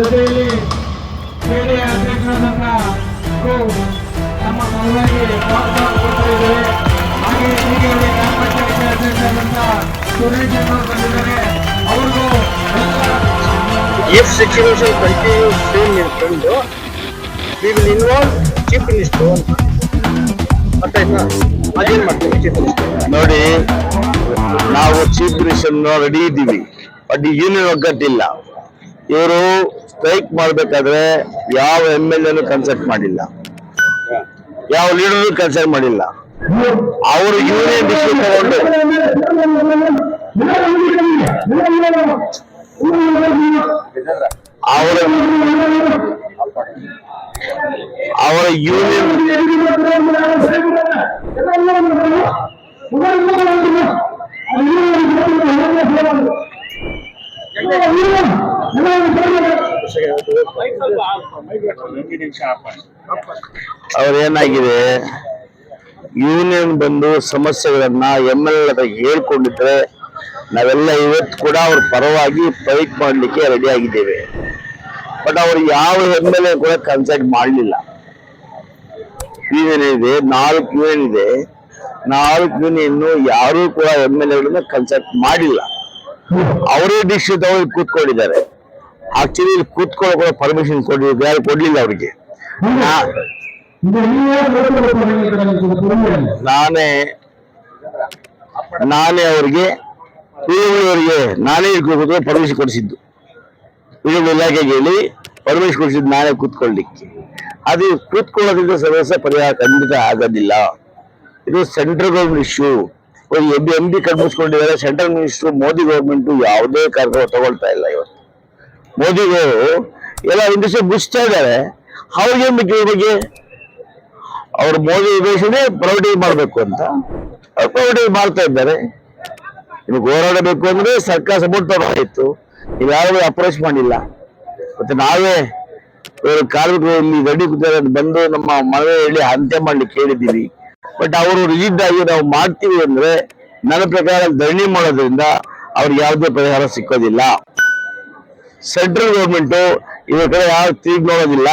ಜೊತೆಯಲ್ಲಿ ಕೆಡಿ ಅಧ್ಯಕ್ಷರಾದಂಥ ಕು ನಮ್ಮ ಮನವಿಗೆ ಕೊಡ್ತಾ ಇದ್ದೇವೆ ಹಾಗೆ ಹೀಗೆ ಗ್ರಾಮ ಪಂಚಾಯತಿ ಅಧ್ಯಕ್ಷರಾದಂಥ ಸುರೇಶ್ ಅವರು ಬಂದಿದ್ದಾರೆ. ಅವ್ರಿಗೂ If situation continues same in Kendo, we will involve chief minister. ಅದೇನ್ ಮಾಡ್ತೀವಿ ಚೀಫ್ ಮಿನಿಸ್ಟರ್ ನೋಡಿ ನಾವು ಚೀಫ್ ಮಿನಿಸ್ಟರ್ ರೆಡಿ ಇದ್ದೀವಿ. ಬಟ್ ಯೂನಿಯನ್ ಒಗ್ಗಟ್ಟಿಲ್ಲ ಇವರು ಸ್ಟ್ರೈಕ್ ಮಾಡ್ಬೇಕಾದ್ರೆ ಯಾವ ಎಂ ಎಲ್ ಎನು ಕನ್ಸಲ್ಟ್ ಮಾಡಿಲ್ಲ. ಯಾವ ಲೀಡರ್ ಕನ್ಸಲ್ಟ್ ಮಾಡಿಲ್ಲ. ಅವರು ಯೂನಿಯನ್ ಡಿಸಿಷನ್ ತಗೊಂಡು. ಅವರ ಅವರ ಯೂನಿಯನ್ ಅವ್ರೇನಾಗಿದೆ ಯೂನಿಯನ್ ಬಂದು ಸಮಸ್ಯೆಗಳನ್ನ ಎಂ ಎಲ್ ಹತ್ರ ಹೇಳ್ಕೊಂಡಿದ್ರೆ ನಾವೆಲ್ಲ ಇವತ್ತು ಕೂಡ ಅವ್ರ ಪರವಾಗಿ ಫೈಟ್ ಮಾಡಲಿಕ್ಕೆ ರೆಡಿ ಆಗಿದ್ದೇವೆ. ಬಟ್ ಅವ್ರು ಯಾವ ಎಂ ಎಲ್ ಎ ಕೂಡ ಕನ್ಸಲ್ಟ್ ಮಾಡಲಿಲ್ಲ. ಯೂನಿಯನ್ ಇದೆ, ನಾಲ್ಕು ಯೂನಿಯನ್ ಇದೆ. ನಾಲ್ಕು ಯೂನಿಯನ್ ಯಾರೂ ಕೂಡ ಎಂ ಎಲ್ ಎಗಳನ್ನ ಕನ್ಸಲ್ಟ್ ಮಾಡಿಲ್ಲ. ಅವರೇ ತಗೊಂಡು ಕೂತ್ಕೊಂಡಿದ್ದಾರೆ. ಆಕ್ಚುಲಿ ಕೂಡ ಪರ್ಮಿಷನ್ ಕೊಡಿ ಯಾರು ಕೊಡ್ಲಿಲ್ಲ ಅವರಿಗೆ. ನಾನೇ ನಾನೇ ಅವ್ರಿಗೆ ಅವರಿಗೆ ನಾನೇ ಕೂತ್ಕೊಂಡು ಪರ್ಮಿಷನ್ ಕೊಡಿಸಿದ್ದು. ವಿವಿಧ ಇಲಾಖೆಗೆ ಹೇಳಿ ಪರ್ಮಿಷನ್ ಕೊಡಿಸಿದ್ದು ನಾನೇ ಕೂತ್ಕೊಳ್ಳಿಕ್ಕೆ. ಅದು ಕೂತ್ಕೊಳ್ಳೋದ್ರಿಂದ ಸದಸ್ಯ ಪರಿಹಾರ ಖಂಡಿತ ಆಗೋದಿಲ್ಲ. ಇದು central government issue M B M B central minister Modi government ಯಾವುದೇ ಕಾರ್ಯಕ್ರಮ ತಗೊಳ್ತಾ ಇಲ್ಲ ಇವತ್ತು. ಮೋದಿಗಳು ಎಲ್ಲ ಇಂಡಸ್ಟ್ರಿ ಮುಚ್ತಾ ಇದ್ದಾರೆ. ಅವ್ರಿಗೆ ಬಗ್ಗೆ ಬಗ್ಗೆ ಅವ್ರ ಮೋದಿ ಉದ್ದೇಶನೇ ಪ್ರೈವೇಟೈಸ್ ಮಾಡಬೇಕು ಅಂತ. ಅವ್ರು ಪ್ರೈವೇಟೈಸ್ ಮಾಡ್ತಾ ಇದ್ದಾರೆ. ನಿಮಗೆ ಹೋರಾಡಬೇಕು ಅಂದ್ರೆ ಸರ್ಕಾರ ಸಪೋರ್ಟ್ ತಗೊಂಡಿತ್ತು ನೀವು ಯಾರು ಅಪ್ರೋಚ್ ಮಾಡಿಲ್ಲ. ಮತ್ತೆ ನಾವೇ ಇವರು ಕಾರ್ಮಿಕರು ಇಲ್ಲಿ ಗಡಿ ಅಂತ ಬಂದು ನಮ್ಮ ಹೇಳಿ ಅಂತ್ಯ ಮಾಡ್ಲಿಕ್ಕೆ ಕೇಳಿದ್ದೀವಿ ಬಟ್ ಅವರು ರಿಜಿಡ್ ಆಗಿ ನಾವು ಮಾಡ್ತೀವಿ ಅಂದ್ರೆ ನನ್ನ ಪ್ರಕಾರ ಧರಣಿ ಮಾಡೋದ್ರಿಂದ ಅವ್ರಿಗೆ ಯಾವುದೇ ಪರಿಹಾರ ಸಿಕ್ಕೋದಿಲ್ಲ. ಸೆಂಟ್ರಲ್ ಗೌರ್ಮೆಂಟು ಇವ್ರ ಕಡೆ ಯಾರು ತೀಗ್ ನೋಡೋದಿಲ್ಲ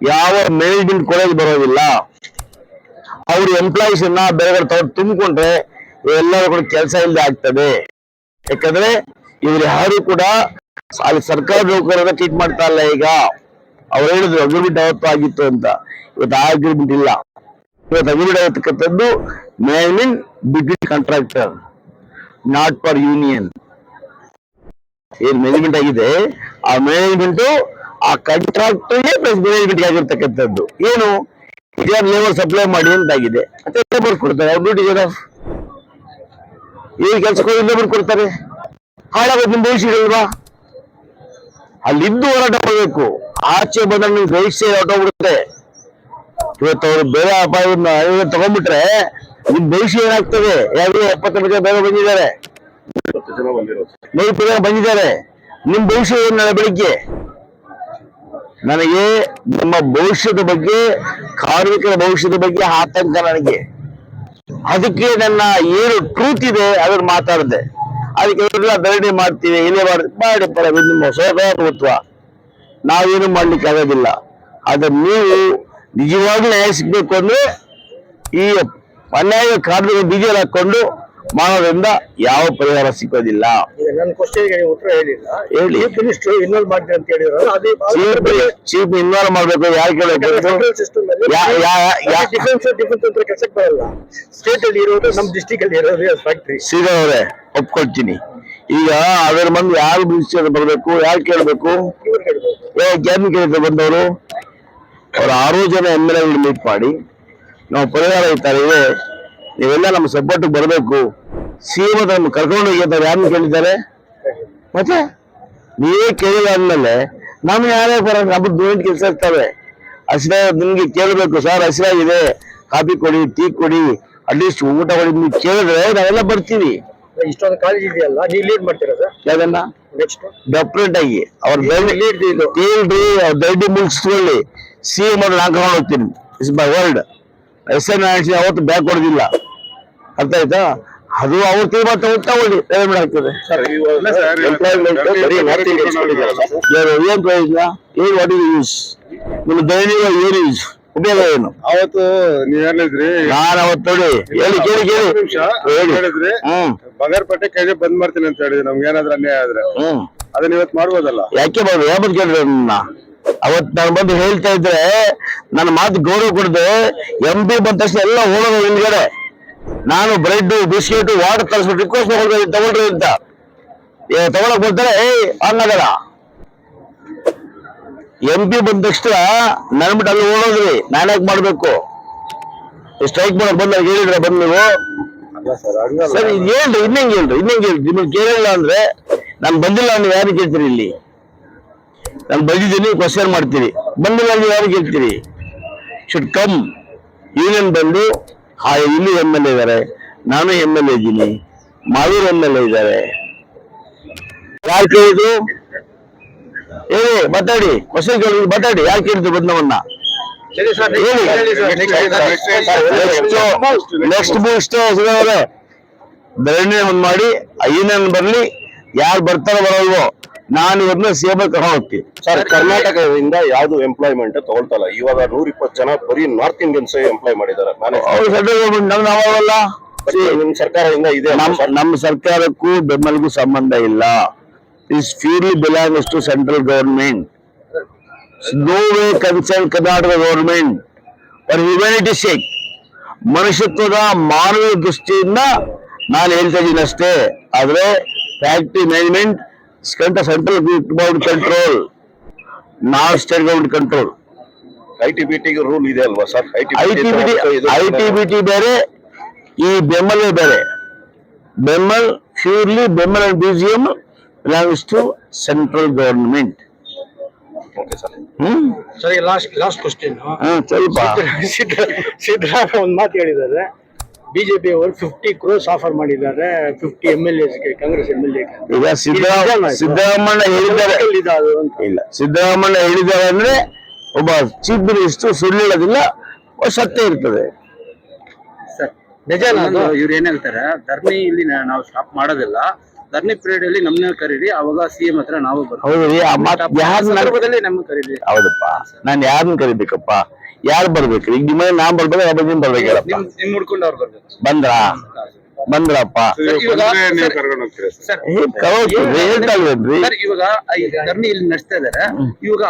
ಯಾವ ಮ್ಯಾನೇಜ್ಮೆಂಟ್ ಕೊಡೋದು ಬರೋದಿಲ್ಲ. ಅವ್ರ ಎಂಪ್ಲಾಯೀಸ್ ಅನ್ನ ಬೇರೆ ಕಡೆ ತಗೊಂಡು ತುಂಬಿಕೊಂಡ್ರೆ ಎಲ್ಲರೂ ಕೂಡ ಕೆಲಸ ಇಲ್ಲದೆ ಆಗ್ತದೆ. ಯಾಕಂದ್ರೆ ಇವ್ರು ಯಾರು ಕೂಡ ಅಲ್ಲಿ ಸರ್ಕಾರ ನೌಕರರ ಟ್ರೀಟ್ ಮಾಡ್ತಾ ಇಲ್ಲ ಈಗ. ಅವ್ರು ಹೇಳಿದ್ರು ಅಗ್ರಿಮೆಂಟ್ ಅವತ್ತು ಆಗಿತ್ತು ಅಂತ. ಇವತ್ತು ಆ ಅಗ್ರಿಮೆಂಟ್ ಇಲ್ಲ. ಇವತ್ತು agreement ಆಗತಕ್ಕಂಥದ್ದು big between contractor not for union ಏನ್ ಮ್ಯಾನೇಜ್ಮೆಂಟ್ ಆಗಿದೆ? ಆ ಮ್ಯಾನೇಜ್ಮೆಂಟ್ ಆ ಕಾಂಟ್ರಾಕ್ಟರ್ಗೆ ಪ್ಲಸ್ ಮ್ಯಾನೇಜ್ಮೆಂಟ್ ಆಗಿರ್ತಕ್ಕಂಥದ್ದು. ಏನು? ಇದೇ ಲೇಬರ್ ಸಪ್ಲೈ ಮಾಡಿ ಅಂತಾಗಿದೆ. ಮತ್ತೆ ಲೇಬರ್ ಕೊಡ್ತಾರೆ. ಅವ್ರು ಡ್ಯೂಟಿ ಈ ಕೆಲಸಕ್ಕೆ ಲೇಬರ್ ಕೊಡ್ತಾರೆ? ಹಾಳಾಗೋದು ನಿಮ್ ಭವಿಷ್ಯ ಇಲ್ವಾ? ಅಲ್ಲಿದ್ದು ಹೋರಾಟ ಮಾಡಬೇಕು. ಆಚೆ ಬಂದ ನಿಮ್ ಭವಿಷ್ಯ ಹೊರಟೋಗ್ಬಿಡುತ್ತೆ. ಇವತ್ತು ಅವ್ರು ಬೇರೆ ಅಪಾಯವನ್ನು ತಗೊಂಡ್ಬಿಟ್ರೆ ನಿಮ್ ಭವಿಷ್ಯ ಏನಾಗ್ತದೆ? ಯಾರು ಎಪ್ಪತ್ತು ಜನ ಬೇಗ ಬಂದಿದ್ದಾರೆ. ಜನ ಬಂದಿದ್ದಾರೆ. ನಿಮ್ ಭವಿಷ್ಯ ನಾಳೆ ಬೆಳಿಗ್ಗೆ ನನಗೆ ನಮ್ಮ ಭವಿಷ್ಯದ ಬಗ್ಗೆ, ಕಾರ್ಮಿಕರ ಭವಿಷ್ಯದ ಬಗ್ಗೆ ಆತಂಕ ನನಗೆ. ಅದಕ್ಕೆ ನನ್ನ ಏನು ಟ್ರೂತ್ ಇದೆ, ಅದನ್ನು ಮಾತಾಡಿದೆ. ಅದಕ್ಕೆ ಎಲ್ಲ ಧರಣಿ ಮಾಡ್ತೀವಿ, ಇಲ್ಲೇ ಮಾಡಿ ಮಾಡಿ ಪರ ನಿಮ್ಮ ಸ್ವಭಾವತ್ವ ನಾವೇನು ಮಾಡ್ಲಿಕ್ಕೆ ಆಗೋದಿಲ್ಲ. ಆದ್ರೆ ನೀವು ನಿಜವಾಗ್ಲೂ ನ್ಯಾಯ ಸಿಗ್ಬೇಕು ಅಂದ್ರೆ ಈ ಅನ್ಯಾಯ ಕಾರ್ಮಿಕ ಬೀಜ ಹಾಕೊಂಡು ಮಾಡೋದ್ರಿಂದ ಯಾವ ಪರಿಹಾರ ಸಿಕ್ಕೋದಿಲ್ಲ ಹೇಳಿ. ಚೀಫ್ ಮಿನಿಸ್ಟರ್ ಇನ್ವಾಲ್ವ್ ಮಾಡ್ತೀನಿ ಅಂತ ಹೇಳಿದ್ರು ಅದೇ ಚೀಫ್ ಚೀಫ್ ಇನ್ವಾಲ್ವ್ ಮಾಡ್ಬೇಕು ಯಾರು ಕೇಳಬೇಕು? ಅವರೇ ಒಪ್ಕೊಳ್ತೀನಿ. ಈಗ ಅದರ ಮಂದಿ ಯಾರು ಬಿಡಿಸಿ ಬರ್ಬೇಕು? ಯಾರು ಕೇಳಬೇಕು? ಗ್ಯಾನ್ ಕೇಳಿದ್ರೆ ಬಂದವರು. ಅವ್ರ ಆರು ಜನ ಎಂ ಎಲ್ ಎ ಮೀಟ್ ಮಾಡಿ ನಾವು ಪರಿಹಾರ ಇರ್ತಾರೆ ನೀವೆಲ್ಲ ನಮ್ಮ ಸಪೋರ್ಟ್ ಬರಬೇಕು. ಸಿಎಂ ನಮ್ಮ ಕರ್ಕೊಂಡು ಹೋಗಿ ಅಂತ ಯಾರನ್ನ ಕೇಳಿದ್ದಾರೆ? ಮತ್ತೆ? ನೀವೇ ಕೇಳಿಲ್ಲ ಅಂದಮೇಲೆ ನಮ್ಗೆ ಯಾರೇ ಬರ ನಮ್ಮ ದುಡ್ಡು ಕೆಲಸ ಇರ್ತವೆ. ಹಸಿರ ನಿಮ್ಗೆ ಕೇಳಬೇಕು ಸರ್ ಹಸಿರಾಗಿದೆ. ಕಾಫಿ ಕೊಡಿ ಟೀ ಕೊಡಿ ಅಟ್ಲೀಸ್ಟ್ ಊಟ ಕೊಡಿ ನೀವು ಕೇಳಿದ್ರೆ ನಾವೆಲ್ಲ ಬರ್ತೀವಿ. ಇಷ್ಟೊಂದು ಕಾಲೇಜ್ ಇದೆಯಲ್ಲ ನೀವು ಲೀಡ್ ಮಾಡ್ತೀರಾ ಸರ್? ಯಾವ್ದನ್ನ? ಡೆಫ್ರೆಂಟ್ ಆಗಿ. ಅವ್ರ ಲೀಡ್ ಕೇಳ್ರಿ ಅವ್ರ ದಡ್ಡಿ ಮುಗಿಸ್ಕೊಳ್ಳಿ. ಸಿ ಎಂ ಅವ್ರು ನಾನು ಕರ್ಕೊಂಡು ಹೋಗ್ತೀನಿ. Is by world S N ಅವತ್ತು ಬ್ಯಾಕ್ ಕೊಡೋದಿಲ್ಲ. ಅರ್ಥ ಆಯ್ತಾ? ಅದು ಅವ್ರ ತೀರ್ಮಾನ ತಗೊಂಡು ತಗೊಳ್ಳಿ ಆಗ್ತದೆ ಏನು ಏನ್ ಪ್ರಯೋಜನ ಏನ್ ವಾಟ್ ಇಸ್ ಯೂಸ್ ನಿಮ್ಮ ದೈನಿಕ ಏನು ಯೂಸ್ ಉಪಯೋಗ ಏನು? ಅವತ್ತು ನೀವ್ ಹೇಳಿದ್ರಿ. ನಾನು ಅವತ್ತು ನೋಡಿ ಹೇಳಿ ಕೇಳಿ ಕೇಳಿ. ಹೇಳಿದ್ರಿ ಹ್ಮ್. ಬಗಾರ್ಪೇಟೆ ಕೈಗೆ ಬಂದ್ ಮಾಡ್ತೀನಿ ಅಂತ ಹೇಳಿದ್ರಿ ನಮ್ಗೆ ಏನಾದ್ರೂ ಅನ್ಯಾಯ ಆದ್ರೆ. ಹ್ಮ್. ಅದನ್ನ ಇವತ್ತು ಮಾಡ್ಬೋದಲ್ಲ? ಯಾಕೆ ಬರ್ಬೋದು ಯಾವತ್ತು ಕೇಳಿದ್ರೆ ಅವತ್ ನಾನು ಬಂದು ಹೇಳ್ತಾ ಇದ್ರೆ ನನ್ನ ಮಾತು ಗೌರವ ಕೊಡದೆ ಎಂ ಪಿ ಬಂದ ತಕ್ಷಣ ಎಲ್ಲ ಹೋಗೋದು ಹಿಂದ್ಗಡೆ. ನಾನು ಬ್ರೆಡ್ ಬಿಸ್ಕೆಟ್ ವಾಟರ್ ತರಿಸ್ಬಿಟ್ಟು ರಿಕ್ವೆಸ್ಟ್ ಮಾಡ್ಕೊಂಡು ತಗೊಳ್ರಿ ಅಂತ. ಏ, ತಗೊಳಕ್ ಬರ್ತಾರೆ ಏಯ್ ಹಂಗಲ್ಲ ಎಂ ಪಿ ಬಂದ ತಕ್ಷಣ ನನ್ ಬಿಟ್ಟು ಅಲ್ಲಿ ಓಡೋದ್ರಿ ನಾನ್ಯಾಕೆ ಮಾಡ್ಬೇಕು? ಸ್ಟ್ರೈಕ್ ಮಾಡಕ್ ಬಂದಾಗ ಹೇಳಿದ್ರೆ ಬಂದ್ ನೀವು. ಸರ್ ಇದು ಹೇಳ್ರಿ ಇನ್ನಂಗೆ ಹೇಳ್ರಿ ಇನ್ನಂಗೆ ಹೇಳ್ರಿ ನಿಮ್ಗೆ ಕೇಳಿಲ್ಲ ಅಂದ್ರೆ ನಾನು ಬಂದಿಲ್ಲ ನೀವು ಯಾರು ಕೇಳ್ತೀರಿ ಇಲ್ಲಿ? ನಾನು ಬಂದಿದ್ದೀನಿ ಕ್ವಶನ್ ಮಾಡ್ತೀರಿ. ಬಂದಿಲ್ಲ ನೀವು ಯಾರು ಕೇಳ್ತೀರಿ ಶುಡ್ ಕಮ್ ಯೂನಿಯನ್ ಬಂದು ಹಾ ಇಲ್ಲಿ ಎಂ ಎಲ್ ಎ ಇದ್ದಾರೆ ನಾನು ಎಂ ಎಲ್ ಎ ಇದ್ದೀನಿ. ಮಾವೂರ್ ಎಂ ಎಲ್ ಎ ಇದ್ದಾರೆ ಯಾರು ಕೇಳಿದ್ರು ಹೇಳಿ ಮಾತಾಡಿ. ಕ್ವಶನ್ ಕೇಳಿದ್ರು ಮಾತಾಡಿ. ಯಾರು ಕೇಳಿದ್ರು ಬಂದವನ್ನ. ನೆಕ್ಸ್ಟ್ ಬೂಸ್ಟ್ ಧರಣಿ ಒಂದು ಮಾಡಿ ಯೂನಿಯನ್ ಬರ್ಲಿ. ಯಾರು ಬರ್ತಾರೋ ಬರಲ್ವೋ. ನಾನು ಇವ್ರನ್ನ ಸಿಎಂ ಕರ್ಕೊಂಡು ಹೋಗ್ತೀನಿ. ಸರ್. ಕರ್ನಾಟಕದಿಂದ ಯಾವ್ದು ಎಂಪ್ಲಾಯ್ಮೆಂಟ್ ತಗೊಳ್ತಲ್ಲ? ಇವಾಗ ನೂರ ಇಪ್ಪತ್ತು ಜನ ಬರೀ ನಾರ್ತ್ ಇಂಡಿಯನ್ಸ್ ಎಂಪ್ಲಾಯ್ ಮಾಡಿದ್ದಾರೆ. ನಾವಲ್ಲ ನಿಮ್ ಸರ್ಕಾರದಿಂದ ಇದೆ ನಮ್ಮ ಸರ್ಕಾರಕ್ಕೂ ಬೆಂಬಲಿಗೂ ಸಂಬಂಧ ಇಲ್ಲ. Is purely belongs to central government no way concern Karnataka government for humanity sake ಮನುಷ್ಯತ್ವದ ಮಾನವ ದೃಷ್ಟಿಯಿಂದ ನಾನು ಹೇಳ್ತಾ ಇದ್ದೀನಿ ಅಷ್ಟೇ. ಆದ್ರೆ factory management central government control north state government control I T B ಟಿಗೆ ರೂಲ್ ಇದೆ ಅಲ್ವಾ sir? IT BT IT BT I T B I T B T ಬೇರೆ ಈ ಬೆಮ್ಮಲ್ ಬೇರೆ. BEML purely BEML and museum belongs to central government okay sir. Hmm? ಸರಿ last last question Siddaramaiah ಒಂದು ಮಾತು ಹೇಳಿದ್ದಾರೆ. ಬಿಜೆಪಿ ಅವರು ಫಿಫ್ಟಿ ಕ್ರೋಸ್ ಆಫರ್ ಮಾಡಿದ್ದಾರೆ ಫಿಫ್ಟಿ ಎಂ ಎಲ್ ಎಸ್ಗೆ ಕಾಂಗ್ರೆಸ್ ಎಂ ಎಲ್ ಎಗೆ ಈಗ ಸಿದ್ದರಾಮ ಸಿದ್ದರಾಮಣ್ಣ ಹೇಳಿದ್ದಾರೆ. ಇಲ್ಲ. ಸಿದ್ದರಾಮಣ್ಣ ಹೇಳಿದ್ದಾರೆ ಅಂದ್ರೆ ಒಬ್ಬ ಚೀಫ್ ಮಿನಿಸ್ಟರ್ ಸುಳ್ಳು ಹೇಳೋದಿಲ್ಲ ಸತ್ಯ ಇರ್ತದೆ. ಸರ್ ಅದು? ಇವ್ರು ಏನ್ ಹೇಳ್ತಾರೆ ಧರ್ಮಿ ಇಲ್ಲಿ ನಾವು ಸ್ಟಾಪ್ ಮಾಡೋದಿಲ್ಲ. ಧರಣಿ ಪೀರಿಯಡ್ ಅಲ್ಲಿ ನಮ್ನ ಕರೀರಿ ಅವಾಗ ಸಿಎಂ ಹತ್ರ ನಾವು ಬರ್ತೀವಿ. ಹೌದು ರೀ ಆ ಮಾತು ಸಂದರ್ಭದಲ್ಲಿ ನಮ್ಗೆ ಕರೀರಿ. ಹೌದಪ್ಪ. ನಾನ್ ಯಾರನ್ನ ಕರಿಬೇಕಪ್ಪ? ಯಾರು ಬರ್ಬೇಕ್ರಿ? ಈಗ ನಿಮ್ಮ ನಾನ್ ಬರ್ಬೇಕು ಯಾವ ಬಗ್ಗೆ ಬರ್ಬೇಕಲ್ಲಪ್ಪ? ನಿಮ್ ನಿಮ್ ಹುಡ್ಕೊಂಡು ಅವ್ರು ಬರ್ಬೇಕು. ಬಂದ್ರಾ? ಬಂದ್ರಪ್ಪ. ಇವಾಗ ನೀವು ಸರ್- ಕರ್ಕೊಂಡು ಹೋಗ್ತೀರಾ ಸರ್? ಸರ್ ಏ ಕರೋಕೆ ಹೇಳ್ತಾ ಇಲ್ವೇನ್ರಿ ಸರ್ ಇವಾಗ ಈ ಧರಣಿ ಇಲ್ಲಿ ನಡೆಸ್ತಾ ಇದಾರೆ. ಇವಾಗ